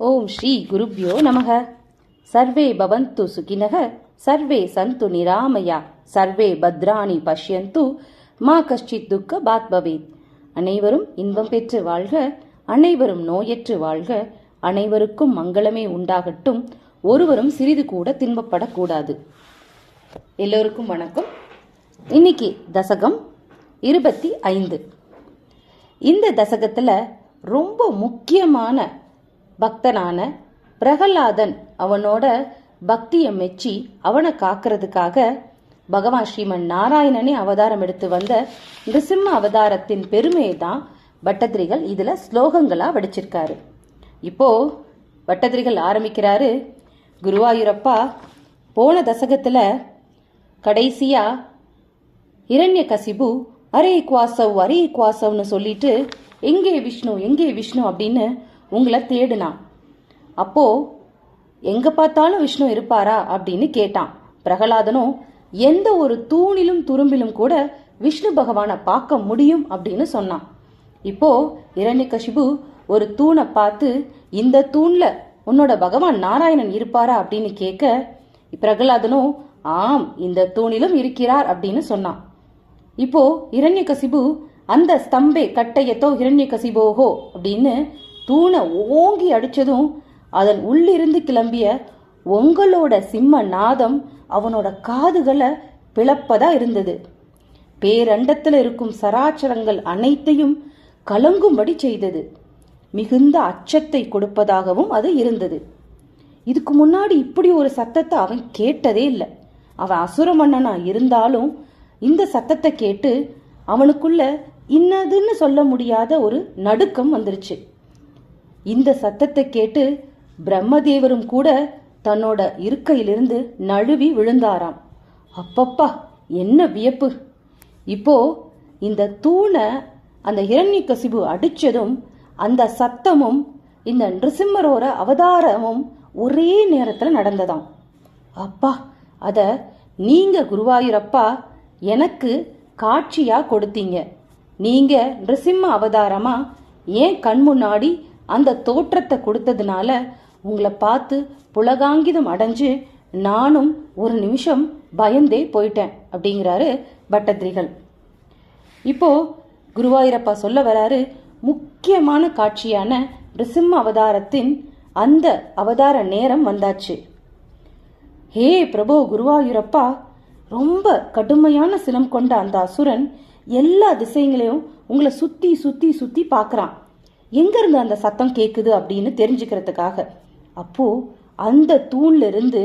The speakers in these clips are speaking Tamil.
ஓம் ஸ்ரீ குருப்யோ நமக. சர்வே பவந்து சுகினக சர்வே சந்து நிராமயா சர்வே பத்ராணி பஷ்யந்து மா கஷ்டித் துக்க பாத் பவேத் அனைவரும் இன்பம் பெற்று வாழ்க அனைவரும் நோயற்று வாழ்க அனைவருக்கும் மங்களமே உண்டாகட்டும் ஒருவரும் சிறிது கூட தின்பப்படக்கூடாது. எல்லோருக்கும் வணக்கம். இன்னைக்கு தசகம் இருபத்தி ஐந்து. இந்த தசகத்தில் ரொம்ப முக்கியமான பக்தனான பிரகலாதன் அவனோட பக்தியை மெச்சி அவனை காக்கிறதுக்காக பகவான் ஸ்ரீமன் நாராயணனே அவதாரம் எடுத்து வந்த நிருசிம்ம அவதாரத்தின் பெருமையை தான் பட்டதிரிகள் இதில் ஸ்லோகங்களாக வடிச்சிருக்காரு. இப்போ பட்டதிரிகள் ஆரம்பிக்கிறாரு. குருவாயூரப்பா போன தசகத்தில் கடைசியாக இரண்ய கசிபு அரே குவாசவ் அரே குவாசவ்னு சொல்லிட்டு எங்கே விஷ்ணு எங்கே விஷ்ணு அப்படின்னு உங்களை தேடுனான் அப்போ எங்க பார்த்தாலும் விஷ்ணு இருப்பாரா அப்படின்னு கேட்டான். பிரகலாதனும் எந்த ஒரு தூணிலும் துரும்பிலும் கூட விஷ்ணு பகவானை பார்க்க முடியும் அப்படின்னு சொன்னான். இப்போ இரண்யகசிபு ஒரு தூணை பார்த்து இந்த தூண்ல உன்னோட பகவான் நாராயணன் இருப்பாரா அப்படின்னு கேட்க பிரகலாதனும் ஆம் இந்த தூணிலும் இருக்கிறார் அப்படின்னு சொன்னான். இப்போ இரண்யகசிபு அந்த ஸ்தம்பே கட்டையத்தோ இரண்யகசிபோகோ அப்படின்னு தூணை ஓங்கி அடித்ததும் அதன் உள்ளிருந்து கிளம்பிய உங்களோட சிம்ம நாதம் அவனோட காதுகளை பிளப்பதா இருந்தது. பேரண்டத்தில் இருக்கும் சராச்சரங்கள் அனைத்தையும் கலங்கும்படி செய்தது. மிகுந்த அச்சத்தை கொடுப்பதாகவும் அது இருந்தது. இதுக்கு முன்னாடி இப்படி ஒரு சத்தத்தை அவன் கேட்டதே இல்லை. அவன் அசுர மன்னனா இருந்தாலும் இந்த சத்தத்தை கேட்டு அவனுக்குள்ள இன்னதுன்னு சொல்ல முடியாத ஒரு நடுக்கம் வந்துருச்சு. இந்த சத்தத்தை கேட்டு பிரம்மதேவரும் கூட தன்னோட இருக்கையிலிருந்து நழுவி விழுந்தாராம். அப்பப்பா என்ன வியப்பு. இப்போ இந்த தூணை அந்த இரண்யகசிபு அடிச்சதும் அந்த சத்தமும் இந்த நிருசிம்மரோட அவதாரமும் ஒரே நேரத்தில் நடந்ததாம். அப்பா அதை நீங்க குருவாயூரப்பா எனக்கு காட்சியா கொடுத்தீங்க. நீங்க நிருசிம்ம அவதாரமா ஏன் கண் முன்னாடி அந்த தோற்றத்தை கொடுத்ததுனால உங்களை பார்த்து புலகாங்கிதம் அடைஞ்சு நானும் ஒரு நிமிஷம் பயந்தே போயிட்டேன் அப்படிங்கிறாரு பட்டத்திரிகள். இப்போ குருவாயூரப்பா சொல்ல வராரு முக்கியமான காட்சியான பிரசிம்ம அவதாரத்தின் அந்த அவதார நேரம் வந்தாச்சு. ஹே பிரபு குருவாயூரப்பா ரொம்ப கடுமையான சினம் கொண்ட அந்த அசுரன் எல்லா திசைங்களையும் உங்களை சுத்தி சுத்தி சுத்தி பார்க்கறான். எங்கேருந்து அந்த சத்தம் கேட்குது அப்படின்னு தெரிஞ்சுக்கிறதுக்காக. அப்போது அந்த தூண்லிருந்து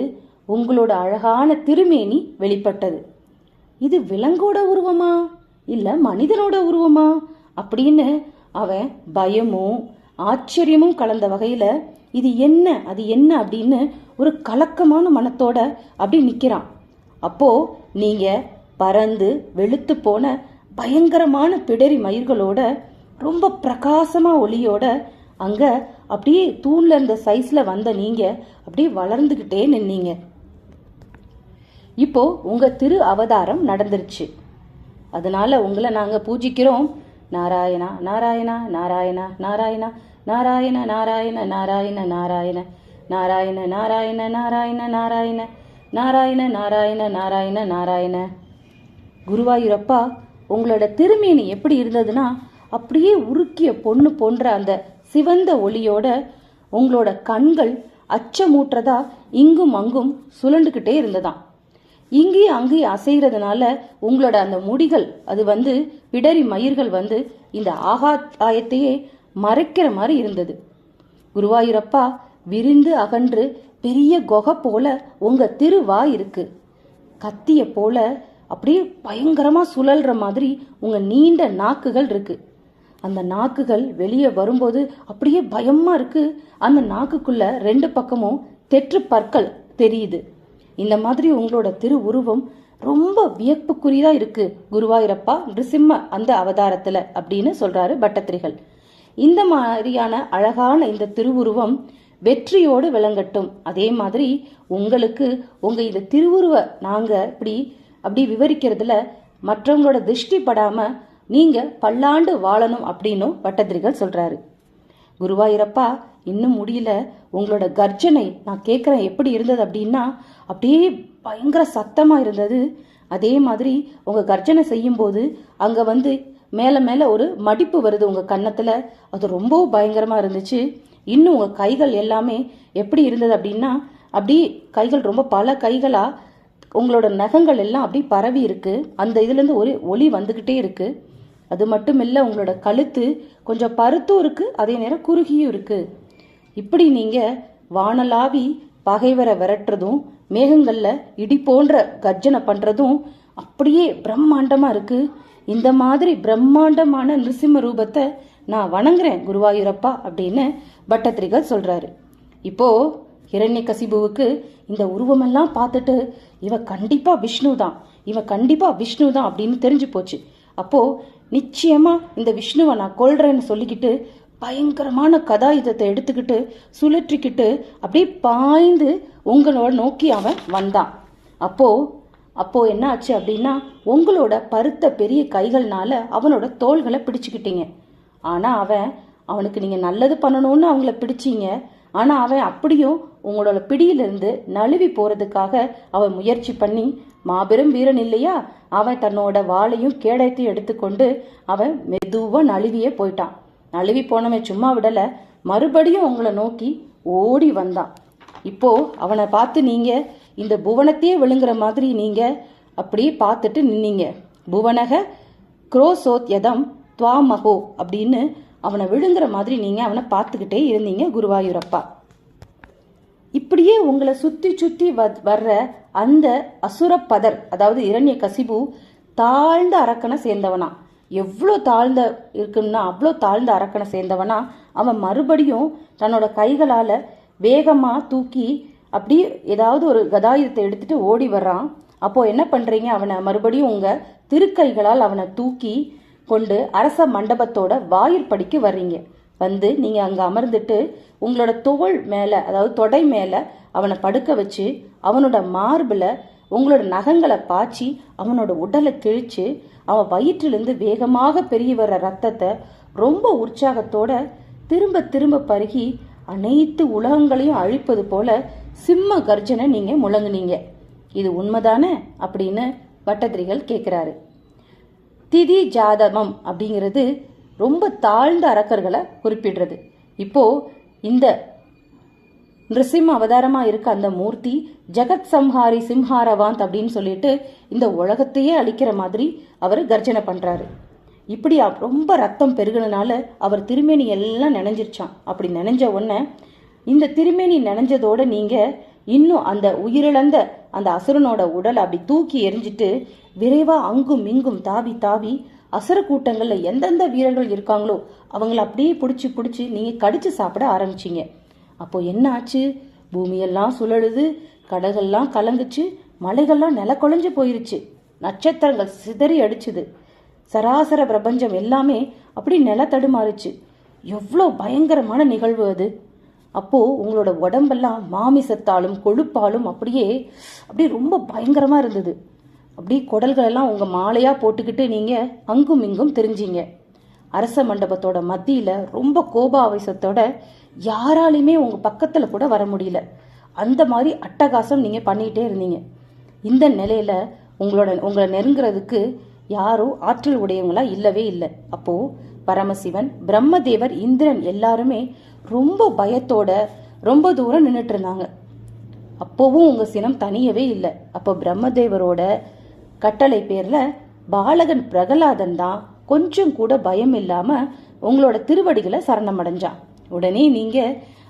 உங்களோட அழகான திருமேனி வெளிப்பட்டது. இது விலங்கோட உருவமா? இல்லை மனிதனோட உருவமா? அப்படின்னு அவன் பயமும் ஆச்சரியமும் கலந்த வகையில் இது என்ன அது என்ன அப்படின்னு ஒரு கலக்கமான மனத்தோட அப்படி நிற்கிறான் அப்போது நீங்கள் பறந்து வெளுத்து போன பயங்கரமான பிடரி மயிர்களோட ரொம்ப பிரகாசமாக ஒளியோட அங்கே அப்படியே தூணில் இருந்த சைஸில் வந்த நீங்கள் அப்படியே வளர்ந்துக்கிட்டே நின்னீங்க இப்போ உங்கள் திரு அவதாரம் நடந்துருச்சு அதனால உங்களை நாங்கள் பூஜிக்கிறோம் நாராயணா நாராயணா நாராயணா நாராயணா நாராயண நாராயண நாராயண நாராயண நாராயண நாராயண நாராயண நாராயண நாராயண நாராயண நாராயண நாராயண குருவாயூரப்பா உங்களோட திருமேனி எப்படி இருந்ததுன்னா அப்படியே உருக்கிய பொண்ணு போன்ற அந்த சிவந்த ஒளியோட உங்களோட கண்கள் அச்சமூற்றதா இங்கும் அங்கும் சுழண்டுக்கிட்டே இருந்ததாம். இங்கேயும் அங்கேயும் அசைகிறதுனால உங்களோட அந்த முடிகள் அது வந்து பிடரி மயிர்கள் வந்து இந்த ஆகாத்தாயத்தையே மறைக்கிற மாதிரி இருந்தது. குருவாயூரப்பா விரிந்து அகன்று பெரிய குகை போல உங்க திருவாய் இருக்கு. கத்திய போல அப்படியே பயங்கரமா சுழல்ற மாதிரி உங்க நீண்ட நாக்குகள் இருக்கு. அந்த நாக்குகள் வெளியே வரும்போது அப்படியே பயமா இருக்கு. அந்த நாக்குக்குள்ள ரெண்டு பக்கமும் தெற்று பற்கள் தெரியுது. இந்த மாதிரி உங்களோட திரு உருவம் ரொம்ப வியப்புக்குரியதா இருக்கு குருவாயூரப்பா நிருசிம்ம அந்த அவதாரத்துல அப்படின்னு சொல்றாரு பட்டத்திரிகள். இந்த மாதிரியான அழகான இந்த திருவுருவம் வெற்றியோடு விளங்கட்டும். அதே மாதிரி உங்களுக்கு உங்க இந்த திருவுருவ நாங்க இப்படி அப்படி விவரிக்கிறதுல மற்றவங்களோட திருஷ்டி படாம நீங்க பல்லாண்டு வாழணும் அப்படின்னும் பட்டதிரிகள் சொல்றாரு. குருவாயூரப்பா இன்னும் முடியல. உங்களோட கர்ஜனை நான் கேட்குறேன் எப்படி இருந்தது அப்படின்னா அப்படியே பயங்கர சத்தமாக இருந்தது. அதே மாதிரி உங்கள் கர்ஜனை செய்யும்போது அங்கே வந்து மேலே மேலே ஒரு மடிப்பு வருது உங்கள் கன்னத்தில். அது ரொம்ப பயங்கரமாக இருந்துச்சு. இன்னும் உங்கள் கைகள் எல்லாமே எப்படி இருந்தது அப்படின்னா அப்படி கைகள் ரொம்ப பல கைகளாக உங்களோட நகங்கள் எல்லாம் அப்படி பரவி இருக்கு. அந்த இதுலேருந்து ஒரு ஒளி வந்துக்கிட்டே இருக்குது அது மட்டும் இல்லை உங்களோட கழுத்து கொஞ்சம் பருத்தும் இருக்கு அதே நேரம் குறுகியும் இருக்கு. இப்படி நீங்க வானலாவி பகைவரை விரட்டுறதும் மேகங்களில் இடி போன்ற கர்ஜனை பண்ணுறதும் அப்படியே பிரம்மாண்டமாக இருக்கு. இந்த மாதிரி பிரம்மாண்டமான நிருசிம்ம ரூபத்தை நான் வணங்குறேன் குருவாயூரப்பா அப்படின்னு பட்டத்திரிகர் சொல்கிறாரு இப்போ ஹிரண்யகசிபுவுக்கு இந்த உருவமெல்லாம் பார்த்துட்டு இவ கண்டிப்பாக விஷ்ணு தான் இவ கண்டிப்பாக விஷ்ணு தான் அப்படின்னு தெரிஞ்சு போச்சு. அப்போது நிச்சயமா இந்த விஷ்ணுவை நான் கொள்றேன்னு சொல்லிக்கிட்டு பயங்கரமான கதாயுதத்தை எடுத்துக்கிட்டு சுழற்றிக்கிட்டு அப்படியே பாய்ந்து உங்களோட நோக்கி அவன் வந்தான். அப்போ அப்போ என்ன ஆச்சு அப்படின்னா உங்களோட பருத்த பெரிய கைகள்னால அவனோட தோள்களை பிடிச்சுக்கிட்டீங்க. ஆனா அவன் அவனுக்கு நீங்க நல்லது பண்ணணும்னு அவங்கள பிடிச்சீங்க. ஆனா அவன் அப்படியும் உங்களோட பிடியிலிருந்து நழுவி போறதுக்காக அவன் முயற்சி பண்ணி மாபெரும் வீரன் இல்லையா? அவன் தன்னோட வாளையும் கேடயத்தையும் எடுத்துக்கொண்டு அவன் மெதுவா நழுவியே போயிட்டான். நழுவி போனவன் சும்மா விடல. மறுபடியும் உங்களை நோக்கி ஓடி வந்தான். இப்போ அவனை பார்த்து நீங்க இந்த புவனத்தையே விழுங்குற மாதிரி நீங்க அப்படியே பார்த்துட்டு நின்னீங்க. புவனக குரோசோத் யதம் துவாமகோ அப்படின்னு அவனை விழுங்குற மாதிரி நீங்க அவனை பார்த்துக்கிட்டே இருந்தீங்க குருவாயூரப்பா. இப்படியே உங்களை சுத்தி சுத்தி வ- வர்ற அந்த அசுரப்பதர் அதாவது இரண்ய கசிபு தாழ்ந்த அரக்கனை சேர்ந்தவனா. எவ்வளோ தாழ்ந்த இருக்குன்னா அவ்வளோ தாழ்ந்த அரக்கனை சேர்ந்தவனா. அவன் மறுபடியும் தன்னோட கைகளால் வேகமாக தூக்கி அப்படி ஏதாவது ஒரு கதாயுதத்தை எடுத்துட்டு ஓடி வர்றான். அப்போது என்ன பண்ணுறீங்க அவனை மறுபடியும் உங்கள் திருக்கைகளால் அவனை தூக்கி கொண்டு அரச மண்டபத்தோட வாயிற்படிக்கு வர்றீங்க. வந்து நீங்கள் அங்கே அமர்ந்துட்டு உங்களோட தோல் மேலே அதாவது தொடை மேலே அவனை படுக்க வச்சு அவனோட மார்பில் உங்களோட நகங்களை பாய்ச்சி அவனோட உடலை கிழிச்சு அவன் வயிற்றிலிருந்து வேகமாக பெருகி வர்ற ரத்தத்தை ரொம்ப உற்சாகத்தோட திரும்ப திரும்ப பருகி அனைத்து உலகங்களையும் அழிப்பது போல சிம்ம கர்ஜனை நீங்கள் முழங்குனீங்க. இது உண்மைதானே? அப்படின்னு பட்டதிரிகள் கேட்குறாரு திதி ஜாதமம் அப்படிங்கிறது ரொம்ப தாழ்ந்த அரக்கர்களை குறிப்பிடுறது. இப்போ இந்த நிருசிம் அவதாரமா இருக்க அந்த மூர்த்தி ஜெகத் சம்ஹாரி சிம்ஹாரவாந்த் அப்படின்னு சொல்லிட்டு இந்த உலகத்தையே அழிக்கிற மாதிரி அவர் கர்ஜனை பண்றாரு. இப்படி ரொம்ப ரத்தம் பெருகினால அவர் திருமேனி எல்லாம் நினைஞ்சிருச்சான் அப்படி நினைஞ்ச உடனே இந்த திருமேனி நினைஞ்சதோட நீங்க இன்னும் அந்த உயிரிழந்த அந்த அசுரனோட உடலை அப்படி தூக்கி எரிஞ்சிட்டு விரைவா அங்கும் இங்கும் தாவி தாவி அசுர கூட்டங்களில் எந்தெந்த வீரர்கள் இருக்காங்களோ அவங்கள அப்படியே பிடிச்சி பிடிச்சி நீங்கள் கடிச்சு சாப்பிட ஆரம்பிச்சீங்க. அப்போ என்ன ஆச்சு? பூமியெல்லாம் சுழலுது கடகெல்லாம் கலங்குச்சு மலைகள்லாம் நில குழஞ்சு போயிருச்சு. நட்சத்திரங்கள் சிதறி அடிச்சுது. சராசர பிரபஞ்சம் எல்லாமே அப்படி நில தடுமாறுச்சு. எவ்வளோ பயங்கரமான நிகழ்வு அது. அப்போது உங்களோட உடம்பெல்லாம் மாமிசத்தாலும் கொழுப்பாலும் அப்படியே அப்படியே ரொம்ப பயங்கரமாக இருந்தது. அப்படியே குடல்களெல்லாம் உங்கள் மாலையாக போட்டுக்கிட்டு நீங்கள் அங்கும் இங்கும் தெரிஞ்சீங்க. அரச மண்டபத்தோட மத்தியில் ரொம்ப கோப ஆவேசத்தோட யாராலையுமே உங்கள் பக்கத்தில் கூட வர முடியல. அந்த மாதிரி அட்டகாசம் நீங்கள் பண்ணிகிட்டே இருந்தீங்க. இந்த நிலையில உங்களோட உங்களை நெருங்குறதுக்கு யாரும் ஆற்றல் உடையவங்களா இல்லவே இல்லை. அப்போ பரமசிவன் பிரம்மதேவர் இந்திரன் எல்லாருமே ரொம்ப பயத்தோட ரொம்ப தூரம் நின்றுட்டு இருந்தாங்க. அப்போவும் உங்கள் சினம் தனியவே இல்லை. அப்போ பிரம்மதேவரோட கட்டளை பேர்ல பாலகன் பிரகலாதன் தான் கொஞ்சம் கூட பயம் இல்லாம உங்களோட திருவடிகளை சரணம் அடைஞ்சான் உடனே நீங்க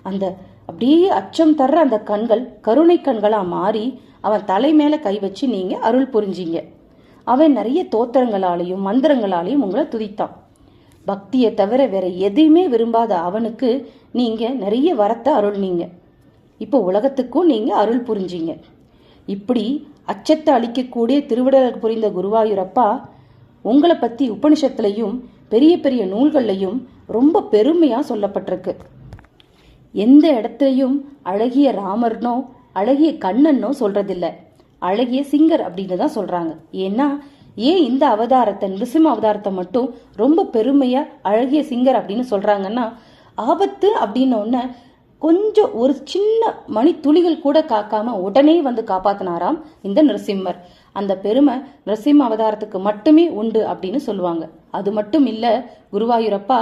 அந்த அப்படியே அச்சம் தர்ற அந்த கண்கள் கருணை கண்களா மாறி அவன் தலை மேல கை வச்சு நீங்க அருள் புரிஞ்சீங்க. அவன் நிறைய தோத்திரங்களாலையும் மந்திரங்களாலையும் உங்களை துதித்தான். பக்தியை தவிர வேற எதையுமே விரும்பாத அவனுக்கு நீங்க நிறைய வரத்தை அருள்னீங்க. இப்போ உலகத்துக்கும் நீங்க அருள் புரிஞ்சீங்க. இப்படி அச்சத்தை அளிக்கக்கூடிய திருவிடல் புரிந்த குருவாயூரப்பா உங்களை பற்றி உபனிஷத்துலையும் பெரிய பெரிய நூல்கள்லையும் ரொம்ப பெருமையாக சொல்லப்பட்டிருக்கு. எந்த இடத்துலையும் அழகிய ராமர்னோ அழகிய கண்ணன்னோ சொல்றதில்ல. அழகிய சிங்கர் அப்படின்னு தான் சொல்றாங்க. ஏன்னா ஏன் இந்த அவதாரத்தை நிருசிம்ம அவதாரத்தை மட்டும் ரொம்ப பெருமையா அழகிய சிங்கர் அப்படின்னு சொல்றாங்கன்னா ஆபத்து அப்படின்னு ஒன்று கொஞ்சம் ஒரு சின்ன மணி துளிகள் கூட காக்காம உடனே வந்து காப்பாத்தினாராம் இந்த நரசிம்மர். அந்த பெருமை நரசிம்ம அவதாரத்துக்கு மட்டுமே உண்டு அப்படின்னு சொல்லுவாங்க. அது மட்டும் இல்ல குருவாயூரப்பா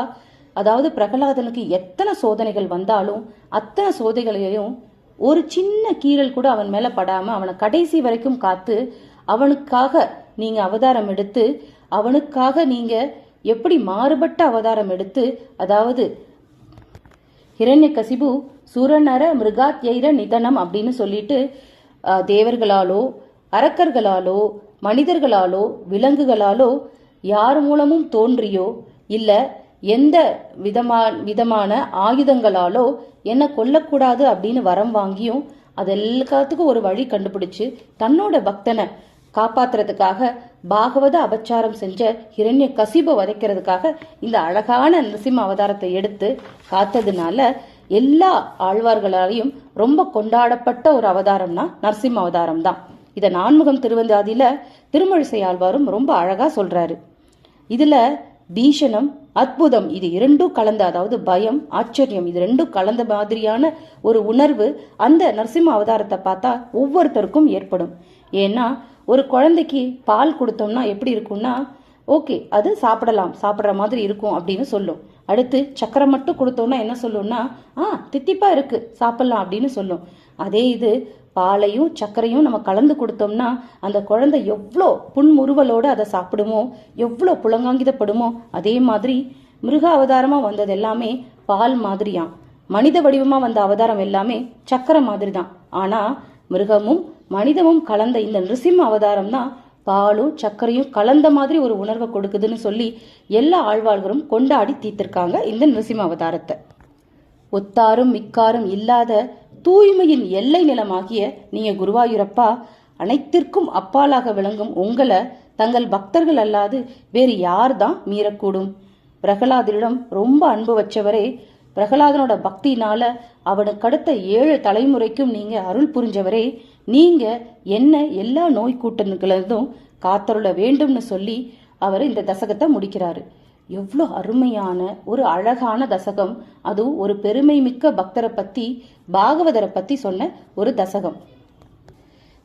அதாவது பிரகலாதனுக்கு எத்தனை சோதனைகள் வந்தாலும் அத்தனை சோதனைகளையும் ஒரு சின்ன கீறல் கூட அவன் மேல படாம அவனை கடைசி வரைக்கும் காத்து அவனுக்காக நீங்க அவதாரம் எடுத்து அவனுக்காக நீங்க எப்படி மாறுபட்ட அவதாரம் எடுத்து அதாவது ஹிரண்யகசிபு சுரநர மிருகாத்யைர நிதனம் அப்படின்னு சொல்லிட்டு தேவர்களாலோ அரக்கர்களாலோ மனிதர்களாலோ விலங்குகளாலோ யார் மூலமும் தோன்றியோ இல்ல எந்த விதமா விதமான ஆயுதங்களாலோ என்ன கொல்லக்கூடாது அப்படின்னு வரம் வாங்கியும் அது எல்லாத்துக்கும் ஒரு வழி கண்டுபிடிச்சு தன்னோட பக்தனை காப்பாத்துறதுக்காக பாகவத அபச்சாரம் செஞ்ச ஹிரண்ய கசிப வதைக்கிறதுக்காக இந்த அழகான நரசிம்ம அவதாரத்தை எடுத்து காத்ததுனால எல்லா ஆழ்வார்களாலையும் ரொம்ப கொண்டாடப்பட்ட ஒரு அவதாரம்னா நரசிம்ம அவதாரம் தான் இதை நான்முகம் திருவந்தாதியில திருமழிசை ஆழ்வாரும் ரொம்ப அழகா சொல்றாரு. இதுல பீஷணம் அற்புதம் இது இரண்டும் கலந்த அதாவது பயம் ஆச்சரியம் இது ரெண்டும் கலந்த மாதிரியான ஒரு உணர்வு அந்த நரசிம்ம அவதாரத்தை பார்த்தா ஒவ்வொருத்தருக்கும் ஏற்படும். ஏன்னா ஒரு குழந்தைக்கு பால் கொடுத்தோம்னா எப்படி இருக்கும்னா ஓகே அது சாப்பிடலாம் சாப்பிட்ற மாதிரி இருக்கும் அப்படின்னு சொல்லும். அடுத்து சக்கரை மட்டும் கொடுத்தோம்னா என்ன சொல்லும்னா ஆ தித்திப்பா இருக்கு சாப்பிடலாம் அப்படின்னு சொல்லும். அதே இது பாலையும் சர்க்கரையும் நம்ம கலந்து கொடுத்தோம்னா அந்த குழந்தை எவ்வளோ புன்முறுவலோடு அதை சாப்பிடுமோ எவ்வளோ புலங்காங்கிதப்படுமோ அதே மாதிரி மிருக அவதாரமாக வந்தது எல்லாமே பால் மாதிரியாம். மனித வடிவமாக வந்த அவதாரம் எல்லாமே சக்கரை மாதிரி தான் ஆனால் மிருகமும் மனிதமும் கலந்த இந்த நிருசிம்ம அவதாரம் தான் பாலும் சர்க்கரையும் கலந்த மாதிரி ஒரு உணர்வை கொடுக்குதுன்னு சொல்லி எல்லா ஆழ்வார்களும் கொண்டாடி தீர்த்திருக்காங்க இந்த நிருசிம்ம அவதாரத்தை. ஒத்தாரும் மிக்காரும் இல்லாத தூய்மையின் எல்லை நிலமாகிய நீங்க குருவாயூரப்பா அனைத்திற்கும் அப்பாலாக விளங்கும் உங்களை தங்கள் பக்தர்கள் அல்லாது வேறு யார் தான் மீறக்கூடும். பிரகலாதரிடம் ரொம்ப அன்பு வச்சவரே பிரகலாதனோட பக்தினால அவனுக்கு அடுத்த ஏழு தலைமுறைக்கும் நீங்க அருள் புரிஞ்சவரே நீங்க என்ன எல்லா நோய் கூட்டங்களும் காத்தருள வேண்டும்னு சொல்லி அவர் இந்த தசகத்தை முடிக்கிறாரு. எவ்வளோ அருமையான ஒரு அழகான தசகம். அதுவும் ஒரு பெருமை மிக்க பக்தரை பத்தி பாகவதரை பத்தி சொன்ன ஒரு தசகம்.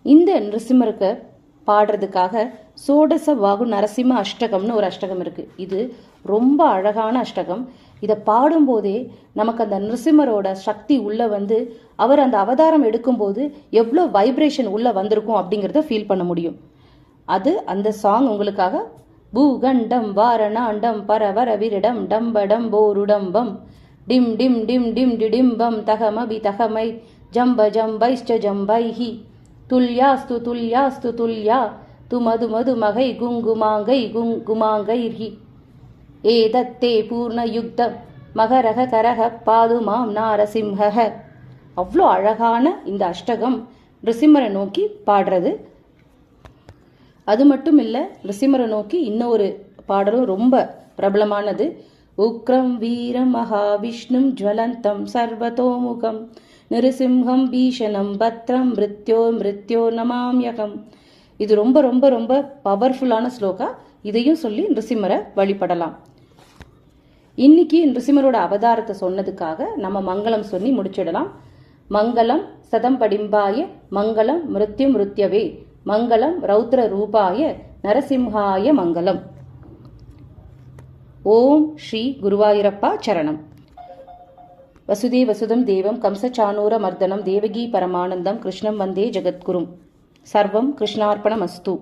இந்த நிருசிம்மருக்கு பாடுறதுக்காக சோடச வாகு நரசிம்ம அஷ்டகம்னு ஒரு அஷ்டகம் இருக்கு. இது ரொம்ப அழகான அஷ்டகம். இதை பாடும்போதே நமக்கு அந்த நிருசிம்மரோட சக்தி உள்ளே வந்து அவர் அந்த அவதாரம் எடுக்கும்போது எவ்வளோ வைப்ரேஷன் உள்ளே வந்திருக்கும் அப்படிங்கிறத ஃபீல் பண்ண முடியும். அது அந்த சாங் உங்களுக்காக பூகண்டம் வாரணாண்டம் பரவர விரிடம் டம்படம் போருடம்பம் டிம் டிம் டிம் டிம் டிடிம்பம் தகமபி தகமை ஜம்ப ஜம்பைஷ்ட ஜம்பைஹி துல்யாஸ்து துல்யாஸ்து துல்யா து மது மகை குங்குமாங்கை குங்குமாங்கைர்ஹி ஏதத்தே பூர்ணயுக்த மகரக கரக பாதுமாம் நாரசிம்ஹ அவ்வளோ அழகான இந்த அஷ்டகம் நிருசிம்மரை நோக்கி பாடுறது. அது மட்டும் இல்லை ரிசிம்மரை நோக்கி இன்னொரு பாடலும் ரொம்ப பிரபலமானது. உக்ரம் வீரம் மகாவிஷ்ணும் ஜுவலந்தம் சர்வதோமுகம். நிருசிம்ஹம் பீஷணம் பத்ரம் மிருத்யோ மிருத்யோ நமாம்யகம். இது ரொம்ப ரொம்ப ரொம்ப பவர்ஃபுல்லான ஸ்லோகா இதையும் சொல்லி நிருசிம்மரை வழிபடலாம். இன்னைக்கு நிருசிம்மரோட அவதாரத்தை சொன்னதுக்காக நம்ம மங்களம் சொல்லி முடிச்சிடலாம். மங்களம் சதம் படிம்பாய மங்களம் மிருத்யு மிருத்யவே மங்களம் ரௌத்ர ரூபாய நரசிம்ஹாய மங்களம். ஓம் ஸ்ரீ குருவாயூரப்பா சரணம். வசுதே வசுதம் தேவம் கம்சச்சானூர மர்தனம் தேவகி பரமானந்தம் கிருஷ்ணம் வந்தே ஜெகத்குரும். சர்வம் கிருஷ்ணார்ப்பணம் அஸ்து